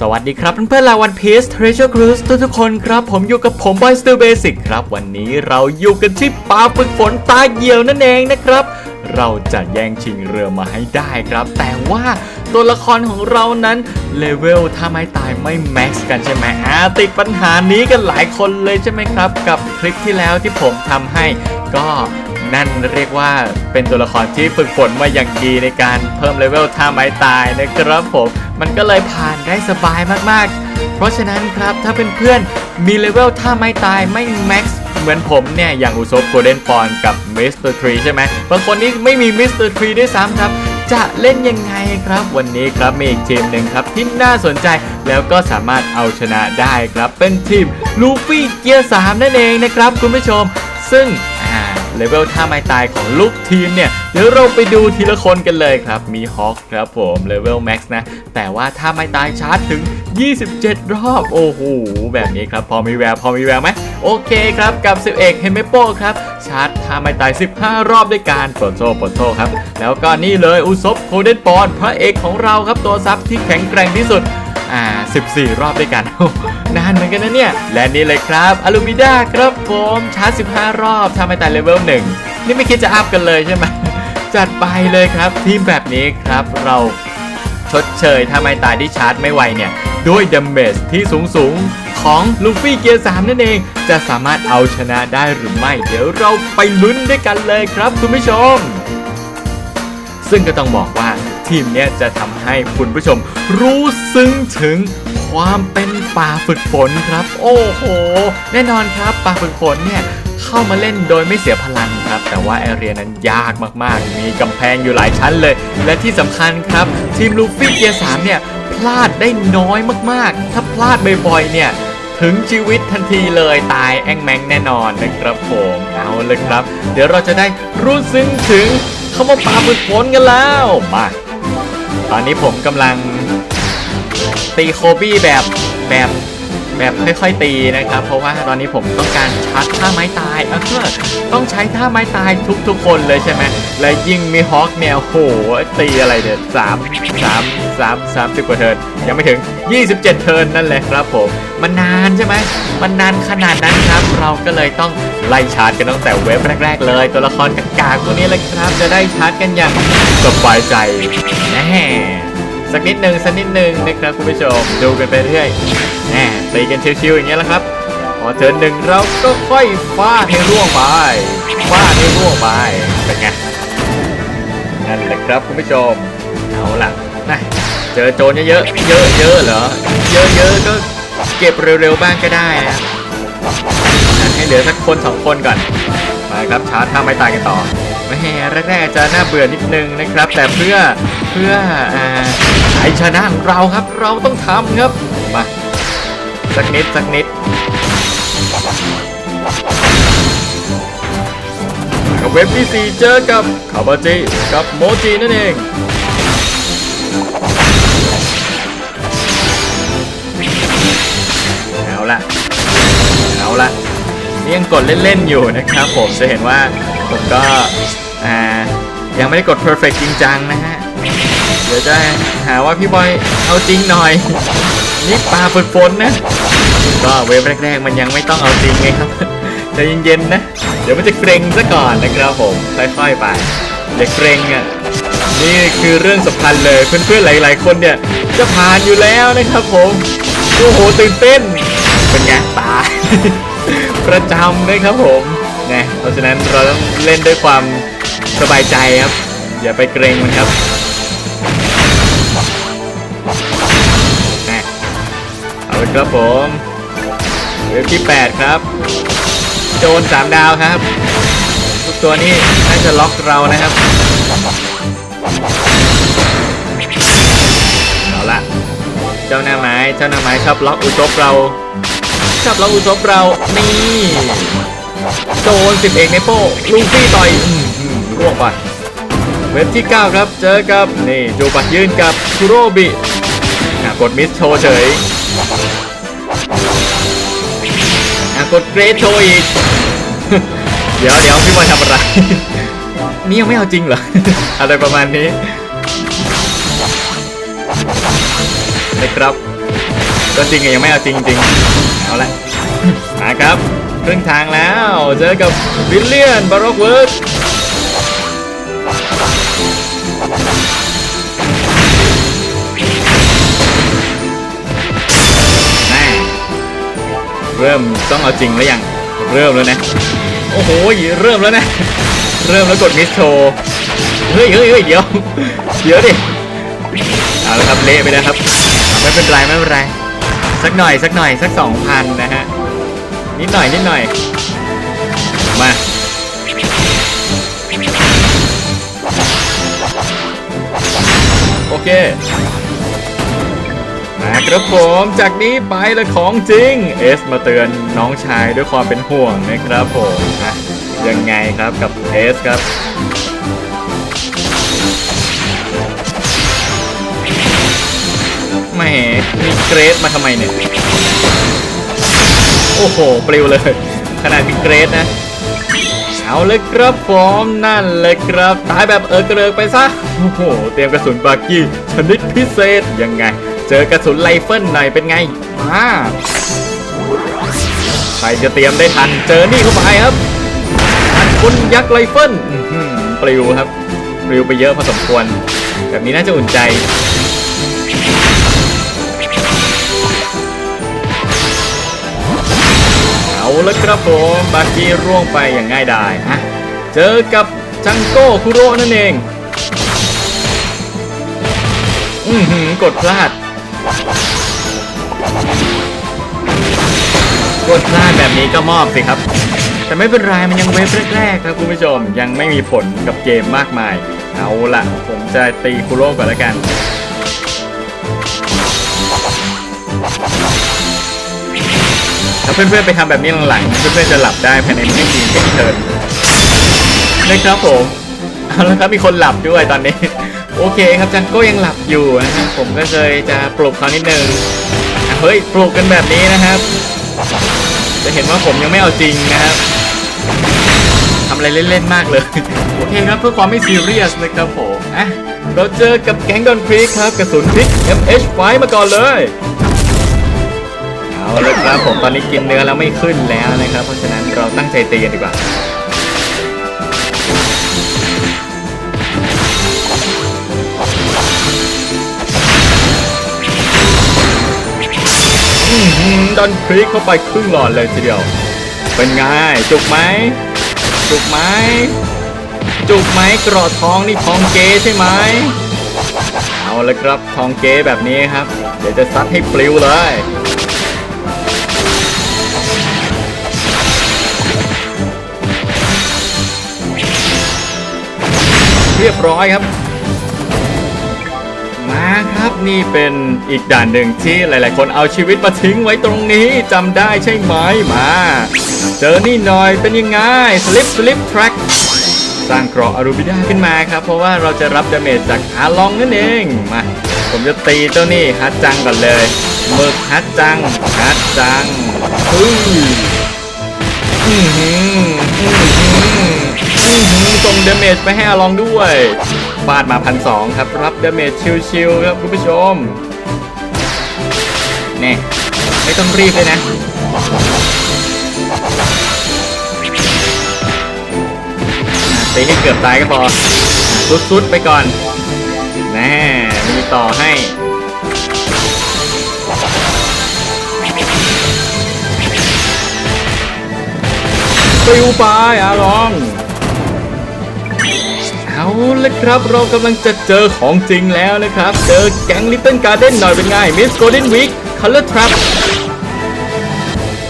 สวัสดีครับเพื่อนๆลาวันพีซ Treasure Cruise ทุกๆคนครับ ผมอยู่กับผมบอยสตูเบสิกครับ วันนี้เราอยู่กันที่ป่าฝึกฝนตาเหี่ยวนั่นเองนะครับ เราจะแย่งชิงเรือมาให้ได้ครับ แต่ว่าตัวละครของเรานั้นเลเวลถ้าไม่ตายไม่แม็กซ์กันใช่ไหมอ่าติดปัญหานี้กันหลายคนเลยใช่ไหมครับ กับคลิปที่แล้วที่ผมทำให้ก็ นั่นเรียกว่าเป็นตัวละครที่ฝึกฝนมาอย่างดีในการเพิ่มเลเวลท่าไม้ตายนะครับผมมันก็เลยผ่านได้สบายมากๆ เพราะฉะนั้นครับถ้าเป็นเพื่อนๆมีเลเวลท่าไม้ตายไม่แม็กซ์เหมือนผมเนี่ย อย่างอุซบโกลเด้นปอนกับมิสเตอร์ทรีใช่ไหมบางคนนี่ไม่มีมิสเตอร์ทรีด้วยซ้ำครับ จะเล่นยังไงครับ วันนี้ครับมีอีกทีมหนึ่งครับ ที่น่าสนใจแล้วก็สามารถเอาชนะได้ครับ เป็นทีมลูฟี่เกียร์สามนั่นเองนะครับคุณผู้ชม ซึ่ง เลเวลท่าไม้ตายของลูกทีมเนี่ยเดี๋ยวเราไปดูทีละคนกันเลยครับ มีฮอคครับผมเลเวลแม็กซ์นะ แต่ว่าท่าไม้ตายชาร์จถึง 27 รอบ โอ้โห แบบนี้ครับ พอมีแววพอมีแววไหมโอเคครับ กับสิบเอกเฮมเมโปครับ ชาร์จท่าไม้ตาย 15 รอบด้วยการปลดโซ่ปลดโซ่ครับ แล้วก็นี่เลยอุซบโคเดนปอน พระเอกของเราครับตัวซับที่แข็งแกร่งที่สุด อ่า 14 รอบด้วยกัน นานเหมือนกันนะเนี่ย และนี่เลยครับอลูมิด้าครับผมชาร์จ 15 รอบทำให้ตายเลเวล1นี่ไม่คิดจะอัพกันเลยใช่ไหมจัดไปเลยครับทีมแบบนี้ครับเราชดเชยถ้าไม่ตายที่ชาร์จไม่ไวเนี่ย ด้วยดัมเมจที่สูงสูงของลูฟี่เกียร์3นั่นเอง จะสามารถเอาชนะได้หรือไม่ เดี๋ยวเราไปลุ้นด้วยกันเลยครับคุณผู้ชม ซึ่งก็ต้องบอกว่า ทีมเนี้ยจะทำให้คุณผู้ชมรู้ซึ้งถึงความเป็นป่าฝึกฝนครับ โอ้โห แน่นอนครับป่าฝึกฝนเนี่ยเข้ามาเล่นโดยไม่เสียพลังครับ แต่ว่าแอเรียนั้นยากมากๆ มีกำแพงอยู่หลายชั้นเลย และที่สำคัญครับ ทีมลูฟี่เกียร์สามเนี่ยพลาดได้น้อยมากๆ ถ้าพลาดบ่อยๆเนี่ยถึงชีวิตทันทีเลยตายแองแมงแน่นอนนะครับผมเอาเลยครับ เดี๋ยวเราจะได้รู้ซึ้งถึงคำว่าปลาบึกฝนกันแล้วมา ตอนนี้ผมกำลังตีโคบี้แบบแบบแบบค่อยๆตีนะครับ เพราะว่าตอนนี้ผมต้องการชาร์จท่าไม้ตายเออต้องใช้ท่าไม้ตายทุกๆคนเลยใช่ไหมและยิ่งมีฮอคเนี่ยโหตีอะไรเด็ดสามสามสามสามสิบกว่าเทิร์นยังไม่ถึง 27 เทิร์นนั่นแหละครับผมมันนานใช่ไหมมันนานขนาดนั้นครับ เราก็เลยต้องไล่ชาร์จกันตั้งแต่เว็บแรก ๆ เลย ตัวละครกากๆตัวนี้เลยครับจะได้ชาร์จกันอย่าง สบายใจแน่สักนิดหนึ่งสักนิดหนึ่งนะครับคุณผู้ชมดูกันไปเรื่อยแหมตีกันชิวๆอย่างเงี้ยแหละครับพอเทินหนึ่งเราก็ค่อยฟาดให้ร่วงไปฟาดให้ร่วงไปเป็นไงนั่นแหละครับคุณผู้ชมเอาล่ะนะเจอโจรเยอะๆเยอะๆเหรอเยอะๆก็เก็บเร็วๆบ้างก็ได้นะให้เหลือสักคนสองคนก่อนมาครับชาร์จท่าไม่ตายกันต่อ แม่แรกๆจะน่าเบื่อนิดนึงนะครับ แต่เพื่อเพื่ออ่าไอชนะของเราครับ เราต้องทำครับมาสักนิดสักนิดกับเว็บที่ 4 เจอกับคาบาจิกับโมจินั่นเองเอาละเอาละนี่ยังกดเล่น ๆ อยู่นะครับผมจะเห็นว่า ผมก็อ่ายังไม่ได้กด perfect จริงจังนะฮะ เดี๋ยวจะหาว่าพี่บอยเอาจริงหน่อย นี่ปลาฝึกฝนนะ ก็เว็บแรกๆ มันยังไม่ต้องเอาจริงไงครับใจเย็นๆนะ เดี๋ยวมันจะเกรงซะก่อนนะครับผม ค่อยๆไปอย่าเกรงอะนี่คือเรื่องสำคัญเลยเพื่อนๆหลาย ๆ คนเนี่ยจะผ่านอยู่แล้วนะครับผมโอ้โหตื่นเต้นเป็นไงตายประจำนะครับผม ฉะนั้นเราต้องเล่นด้วยความสบายใจครับ อย่าไปเกรงมันครับนะเอาเลยครับผมเวที่ 8 ครับ โจรสามดาวครับ ทุกตัวนี้น่าจะล็อกเรานะครับเอาละเจ้าหน้าไม้เจ้าหน้าไม้ชอบล็อกอุซบเราชอบล็อกอุซบเรานี่ โจรสิบเอกเนโป้ลุงฟี่ต่อยอืมอืมร่วงไปเว็บที่ 9 ครับ เจอกับ นี่จูปัดยืนกับคุโรบิอะกดมิสโชว์เฉยอะกดเกรทโชว์อีก เดี๋ยวเดี๋ยวพี่บอยทำอะไร นี่ยังไม่เอาจริงเหรอ อะไรประมาณนี้นะครับตัวจริงอะยังไม่เอาจริงจริงเอาละมาครับ ครึ่งทางแล้ว เจอกับวิลเลียนบาร็อกเวิร์ดแม่เริ่มต้องเอาจริงแล้วยัง เริ่มแล้วนะ โอ้โห เริ่มแล้วนะ เริ่มแล้วกดมิสโชเฮ้ยเฮ้ยเฮ้ยเดี๋ยว เดี๋ยวดิ เอาละครับเละไปนะครับ ไม่เป็นไรไม่เป็นไร สักหน่อยสักหน่อยสักสองพันนะฮะ นิดหน่อยนิดหน่อย มาโอเคมาครับผมจากนี้ไปละของจริง เอสมาเตือนน้องชายด้วยความเป็นห่วงนะครับผมอะยังไงครับกับเอสครับ แหมมีเกรดมาทำไมเนี่ย โอ้โห ปลิวเลย ขนาดมีเกรดนะ เอาเลยครับผมนั่นเลยครับ ตายแบบเออกระเริกไปซะ โอ้โห เตรียมกระสุนบากี้ชนิดพิเศษยังไง เจอกระสุนไรเฟิลหน่อยเป็นไงมาใครจะเตรียมได้ทันเจอนี่เข้าไปครับทันคุณยักษ์ไรเฟิลปลิวครับ ปลิวไปเยอะพอสมควร แบบนี้น่าจะอุ่นใจ เอาละครับผมบากีร่วงไปอย่างง่ายดายฮะเจอกับจังโก้คุโร่นั่นเอง อือหือกดพลาด กดพลาดแบบนี้ก็มอบสิครับ แต่ไม่เป็นไรมันยังเวฟแรกๆครับคุณผู้ชมยังไม่มีผลกับเกมมากมาย เอาละผมจะตีคุโร่ก่อนล้วกัน ถ้าเพื่อนๆไปทำแบบนี้หลังๆเพื่อนๆจะหลับได้ภายในไม่กี่เทิร์นนะครับผมเอาละครับมีคนหลับด้วยตอนนี้ โอเคครับจังโก้ยังหลับอยู่นะครับผมก็เลยจะปลุกเขานิดนึงเฮ้ยปลุกกันแบบนี้นะครับ จะเห็นว่าผมยังไม่เอาจริงนะครับทำอะไรเล่นๆมากเลยโอเคครับเพื่อความไม่ซีเรียสนะครับผมอะเราเจอกับแก๊งดอนครีกครับกระสุนพริก MH5 มาก่อนเลย เอาเลยครับผมตอนนี้กินเนื้อแล้วไม่ขึ้นแล้วนะครับ เพราะฉะนั้นเราตั้งใจตีกันดีกว่าดันพลิกเข้าไปครึ่งหลอดเลยทีเดียว เป็นไง จุกไหม จุกไหม จุกไหมกรอดท้องนี่ทองเกใช่ไหม เอาลยครับทองเกแบบนี้ครับ เดี๋ยวจะซัดให้ปลิวเลย เรียบร้อยครับ มาครับนี่เป็นอีกด่านหนึ่งที่หลาย ๆ คนเอาชีวิตมาทิ้งไว้ตรงนี้จำได้ใช่ไหมมา เจอนี่หน่อยเป็นยังไงสลิปสลิปทร็กสร้างเกราะอารูบิดาขึ้นมาครับ เพราะว่าเราจะรับดาเมจจากอาลองนั่นเองมาผมจะตีเจ้านี่ฮัตจังก่อนเลยหมึกฮัตจังฮัตจังอื้ออือหืออื้อหืออื้อหือ ส่งเดเมจไปให้อาลองด้วยฟาดมาพันสองครับ รับเดเมจชิวๆครับคุณผู้ชมนี่ไม่ต้องรีบเลยนะตีให้เกือบตายก็พอสุดๆไปก่อนแน่มีต่อให้ไปิวไปอาลอง เอาละครับเรากำลังจะเจอของจริงแล้วนะครับ เจอแก๊งลิตเติ้ลการ์เด้นหน่อยเป็นไงมิสโกลเด้นวิกคัลเลอร์ทรัพ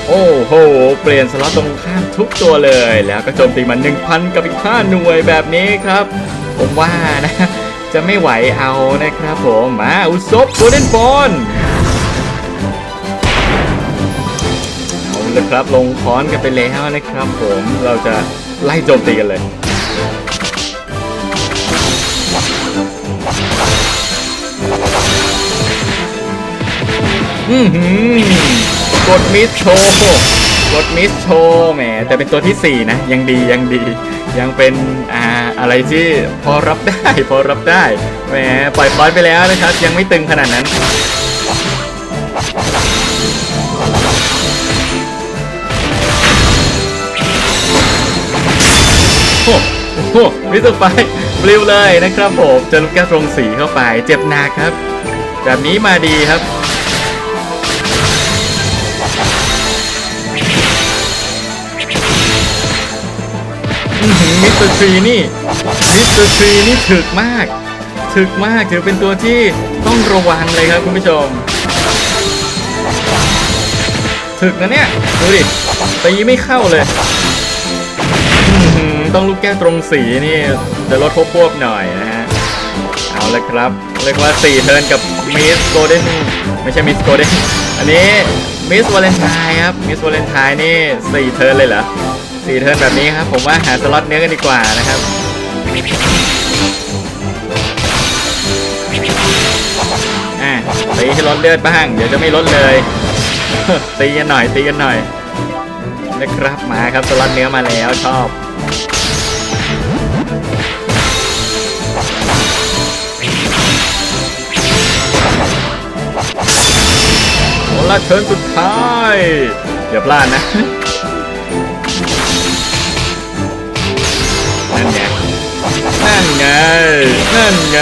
โอ้โห เปลี่ยนสล็อตตรงข้ามทุกตัวเลย แล้วก็โจมตีมัน 1,000 กับอีก 5 หน่วยแบบนี้ครับ ผมว่านะ จะไม่ไหวเอานะครับผมมาอุซบโกลเด้นบอลเอาเลยครับลงค้อนกันไปแล้วนะครับผมเราจะไล่โจมตีกันเลย กดมิสโชกดมิสโชแหมแต่เป็นตัวที่ 4 นะ ยังดียังดี ยังเป็นอ่าอะไรที่พอรับได้ พอรับได้แหมปล่อยปอยไปแล้วนะครับ ยังไม่ตึงขนาดนั้นโอ้โหมิสุไปปลิวเลยนะครับผมจนกแก้ตรงสีเข้าไป เจ็บหนักครับ แบบนี้มาดีครับ มิสเตอร์ทรีนี่มิสเตอร์ทรีนี่ถึกมาก ถึกมากถือเป็นตัวที่ต้องระวังเลยครับคุณผู้ชม ถึกนะเนี่ย ดูดิตีไม่เข้าเลยต้องลูกแก้วตรงสีนี่จะลดพวบพวบหน่อยนะฮะ เอาเลยครับเรียกว่า4เทิร์นกับมิสโกลเด้นไม่ใช่มิสโกลเด้นอันนี้มิสวาเลนไทน์ครับมิสวาเลนไทน์นี่4เทิร์นเลยเหรอ 4เทิร์นแบบนี้ครับ ผมว่าหาสล็อตเนื้อกันดีกว่านะครับอะตีให้ลดเลือดบ้าง เดี๋ยวจะไม่ลดเลย ตีกันหน่อย ตีกันหน่อยนะครับมาครับสล็อตเนื้อมาแล้วชอบโอ้ละเทิร์นสุดท้ายอย่าพลาดนะ นั่นไงนั่นไง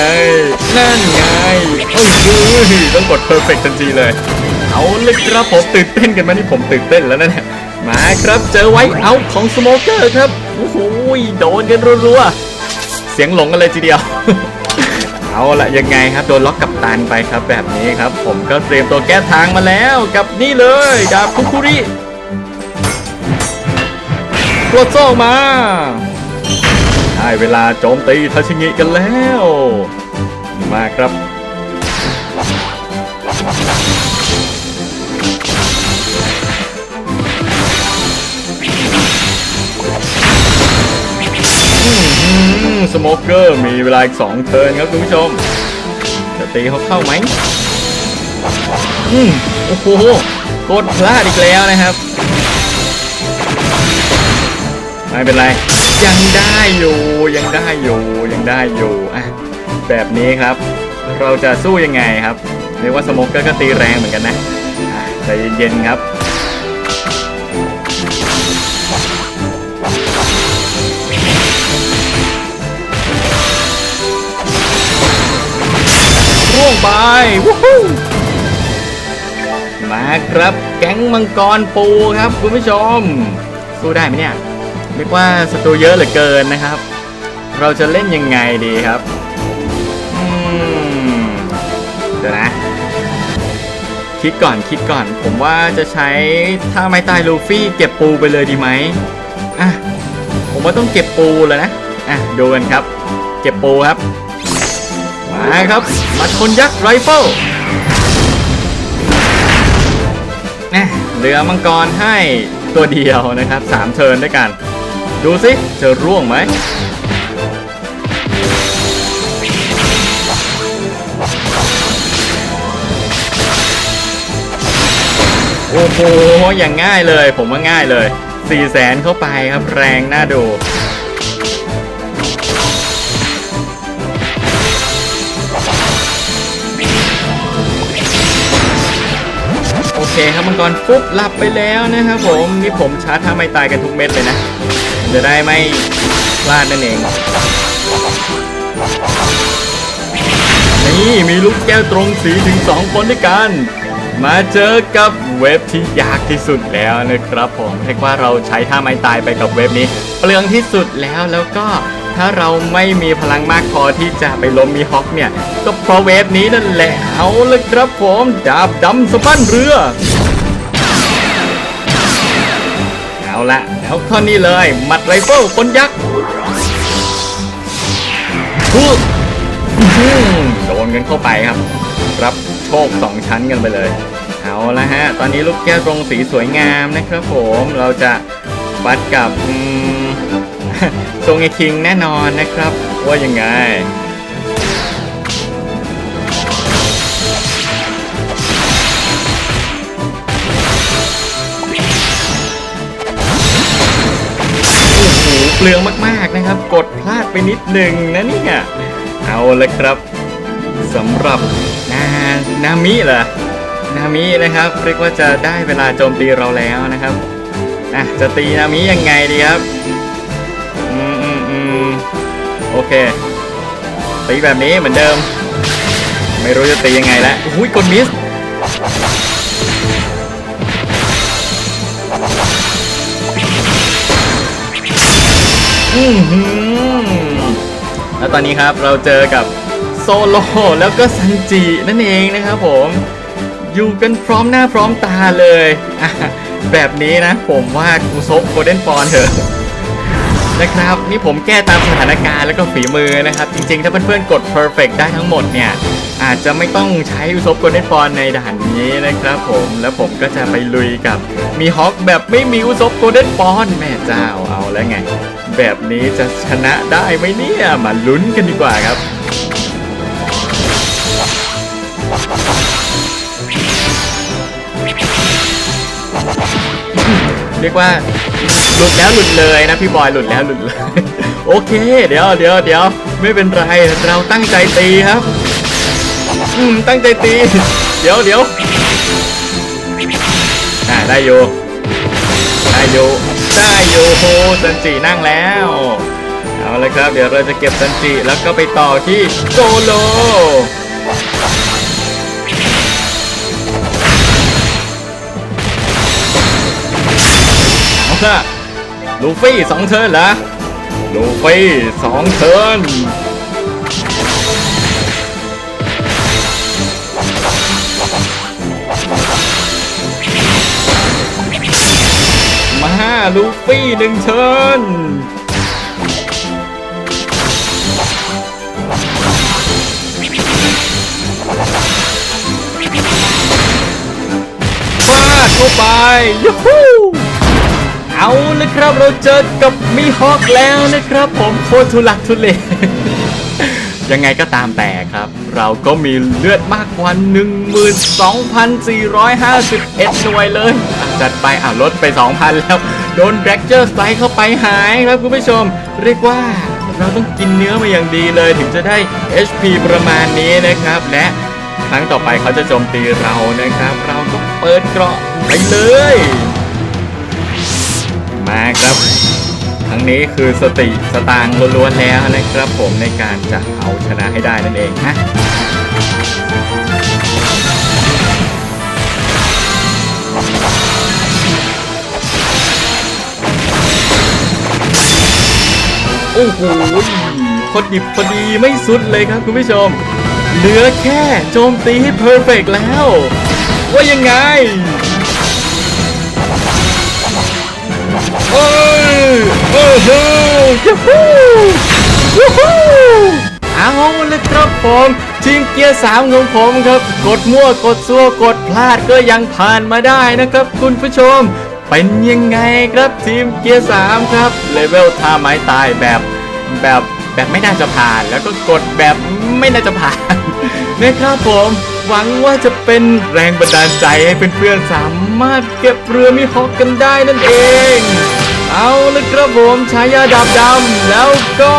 นั่นไง โอ้ยต้องกดเพอร์เฟกทันทีเลย เอาเลยครับผมตื่นเต้นกันไหมนี่ผมตื่นเต้นแล้วนะเนี่ย มาครับเจอไว้เอาของสโมเกอร์ครับ โอ้โหโดนกันรัวๆ เสียงหลงกันเลยทีเดียว เอาละยังไงครับ โดนล็อกกับตันไปครับแบบนี้ครับ ผมก็เตรียมตัวแก้ทางมาแล้วกับนี่เลยดาบคุคุริตรวจโซ่มา ได้เวลาโจมตีทัชิงิกันแล้วมาครับ สโมเกอร์มีเวลาอีกสองเทิร์นครับคุณผู้ชม จะตีเขาเข้าไหมอืมโอ้โหกดพลาดอีกแล้วนะครับ ไม่เป็นไร ยังได้อยู่ยังได้อยู่ยังได้อยู่อะแบบนี้ครับ เราจะสู้ยังไงครับเรียกว่าสโมเกอร์ก็ตีแรงเหมือนกันนะอะใจเย็นๆครับร่วงไปวู้ฮู้มาครับแก๊งมังกรปูครับคุณผู้ชม สู้ได้ไหมเนี่ย เรียกว่าศัตรูเยอะเหลือเกินนะครับ เราจะเล่นยังไงดีครับอืมเดี๋ยวนะ คิดก่อนคิดก่อน ผมว่าจะใช้ท่าไม้ตายลูฟี่ เก็บปูไปเลยดีไหมอะผมว่าต้องเก็บปูแล้วนะอะดูกันครับ เก็บปูครับมาครับมัดคนยักษ์ไรเฟิลนะเหลือมังกรให้ตัวเดียวนะครับสามเทิร์นด้วยกัน ดูสิจะร่วงไหม โอ้โห อย่างง่ายเลย ผมว่าง่ายเลย4ี่แสนเข้าไปครับแรงน่าดูโอเคครับมังกรฟุบหลับไปแล้วนะครับผม นี่ผมชาร์จทาไม่ตายกันทุกเม็ดเลยนะ จะได้ไม่พลาดนั่นเอง นี่มีลูกแก้วตรงสีถึง2คนด้วยกัน มาเจอกับเว็บที่ยากที่สุดแล้วนะครับผมเรียกว่าเราใช้ท่าไม้ตายไปกับเว็บนี้ เปลืองที่สุดแล้วแล้วก็ถ้าเราไม่มีพลังมากพอที่จะไปล้มมีฮอกเนี่ย ก็เพราะเว็บนี้นั่นแหละเอาเลยครับผม ดาบดำสะบั้นเรือ เอาละแล้วข้อนี้เลยหมัดไรเฟิลคนยักษ์ทุกโดนกันเข้าไปครับ รับโชคสองชั้นกันไปเลย เอาละฮะ ตอนนี้ลูกแก้วตรงสีสวยงามนะครับผมเราจะฟัดกับทรงไอคิงแน่นอนนะครับ ว่ายังไง เปลืองมากๆนะครับ กดพลาดไปนิดหนึ่งนะเนี่ยเอาเลยครับสำหรับนานามิเหรอนามินะครับเรียกว่าจะได้เวลาโจมตีเราแล้วนะครับอะจะตีนามิยังไงดีครับอืมอืมอืมโอเคตีแบบนี้เหมือนเดิม ไม่รู้จะตียังไงแล้วอุ้ยกดมิส อือหือแล้วตอนนี้ครับเราเจอกับโซโลแล้วก็ซันจินั่นเองนะครับผมอยู่กันพร้อมหน้าพร้อมตาเลยแบบนี้นะผมว่ากูซบโกลเด้นปอนเถอะนะครับนี่ผมแก้ตามสถานการณ์แล้วก็ฝีมือนะครับ จริงๆ ถ้าเพื่อนๆ กด perfect ได้ทั้งหมดเนี่ย อาจจะไม่ต้องใช้อุซบโกลเด้นปอนในด่านนี้นะครับผมแล้วผมก็จะไปลุยกับมีฮอคแบบไม่มีอุซบโกลเด้นปอนแม่เจ้าเอาแล้วไง แบบนี้จะชนะได้ไหมเนี่ย มาลุ้นกันดีกว่าครับ เรียกว่าหลุดแล้วหลุดเลยนะพี่บอยหลุดแล้วหลุดเลย โอเค เดี๋ยวเดี๋ยวเดี๋ยวไม่เป็นไรเราตั้งใจตีครับอืมตั้งใจตี เดี๋ยวเดี๋ยวอ่าได้อยู่ได้อยู่ ได้อยู่โฮซันจินั่งแล้ว เอาเลยครับ เดี๋ยวเราจะเก็บซันจิแล้วก็ไปต่อที่โซโลเอาละลูฟี่สองเทิร์นเหรอลูฟี่สองเทิร์น ลูฟี่หนึ่งเทิร์นฟาดเข้าไปยูฮูเอาละครับเราเจอกับมีฮอคแล้วนะครับผมโคตรทุลักทุเลยังไงก็ตามแต่ครับ เราก็มีเลือดมากกว่า 12,451 หน่วยเลย จัดไปอะลดไป 2,000 แล้ว โดนแดกเจอร์ไซเข้าไปหายครับคุณผู้ชม เรียกว่าเราต้องกินเนื้อมาอย่างดีเลยถึงจะได้ HP ประมาณนี้นะครับ และครั้งต่อไปเขาจะโจมตีเรานะครับ เราก็เปิดเกราะไปเลย มาครับทั้งนี้คือสติสตางล้วนๆแล้วนะครับผมในการจะเอาชนะให้ได้นั่นเองฮะ โอ้โหพอดิบพอดีไม่สุดเลยครับคุณผู้ชม เหลือแค่โจมตีให้เพอร์เฟกแล้ว ว่ายังไงโอ้ยโอ้โหยูฮูยูฮูเอาเลยครับผมทีมเกียร์สามของผมครับ กดมั่วกดซัวกดพลาดก็ยังผ่านมาได้นะครับคุณผู้ชม เป็นยังไงครับทีมเกียร์สามครับเลเวลท่าไม้ตายแบบแบบแบบไม่น่าจะผ่าน แล้วก็กดแบบไม่น่าจะผ่านนะครับผมหวังว่าจะเป็นแรงบันดาลใจให้เพื่อนๆสามารถเก็บเรือมิฮอกกันได้นั่นเอง เอาลยครับผมฉายาดาบดำแล้วก็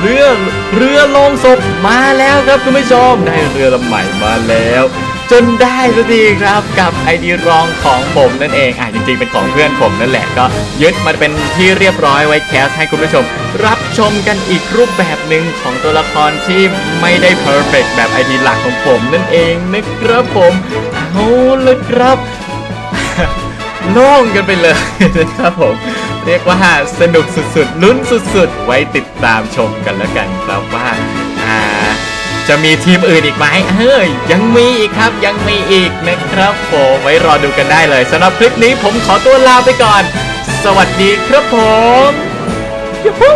เรือเรือลงศพมาแล้วครับคุณผู้ชมได้เรือลำใหม่มาแล้ว จนได้สักทีครับกับไอดีรองของผมนั่นเองอะจริงๆเป็นของเพื่อนผมนั่นแหละก็ยึดมาเป็นที่เรียบร้อยไว้แคสให้คุณผู้ชม รับชมกันอีกรูปแบบหนึ่งของตัวละครที่ไม่ได้เพอร์เฟกแบบไอดีหลักของผมนั่นเองนะครับผมเอาลยครับโล่งกันไปเลยนะครับผม เรียกว่าสนุกสุดๆลุ้นสุดๆ ไว้ติดตามชมกันแล้วกันครับว่าอ่า จะมีทีมอื่นอีกไหมเฮ้ยยังมีอีกครับยังมีอีกนะครับผมไว้รอดูกันได้เลยสำหรับคลิปนี้ผมขอตัวลาไปก่อน สวัสดีครับผมยูฮู